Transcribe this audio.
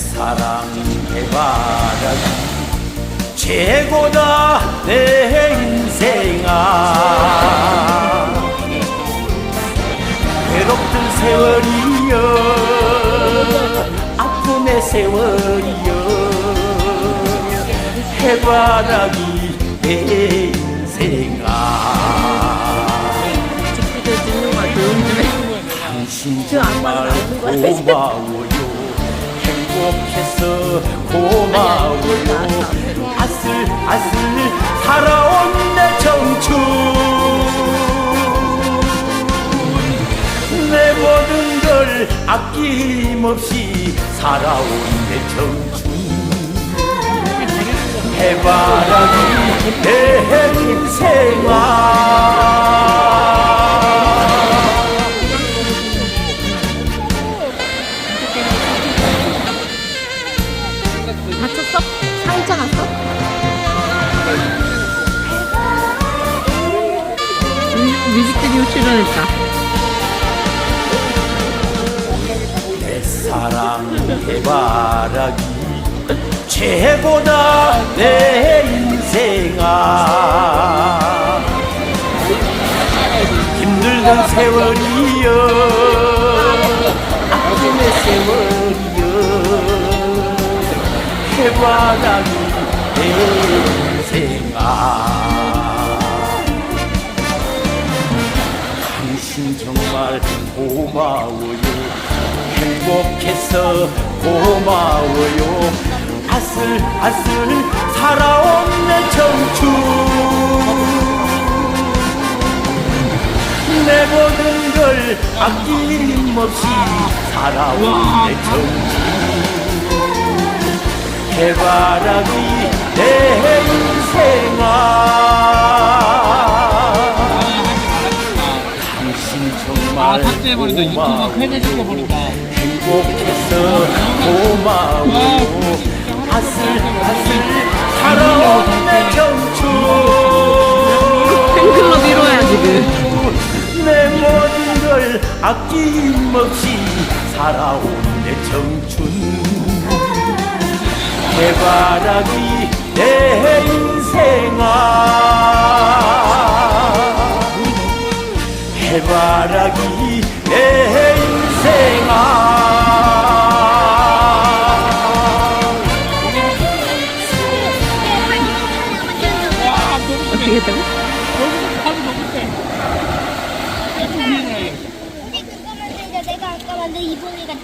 사랑해봐라 최고다 내 인생아. 괴롭던 세월이여 아픔의 세월이여. 해바라기 내 인생아. 당신 정말 고마워요. 행복해서 고마워요. 아슬 아슬 살아온 내 청춘. 내 모든 걸 아낌없이 살아온 내 청춘. 해바라기 내 인생아 다쳤어? 상처 났어? 뮤- 뮤직비디오 출연했다. 내 사랑 해바라기 최고다 내 인생아 힘들던 세월이여 아픔의 세월 해바라기 내 인생아. 당신 정말 고마워요. 행복해서 고마워요. 아슬아슬 살아온 내 청춘. 내 모든 걸 아낌없이 살아온 내 청춘 해바라기 내 인생아 당신 정말 아, 삭제해버린다. 유튜브. 행복해서 고마워 아슬아슬 살아온 내 청춘 팬클럽 1호야, 지금. 내 모든 걸 아낌없이 살아온 내 청춘 해바라기 내 인생아 해바라기 내 인생아 어떻게 했다고? 내가 아까 만든 이봉이 같은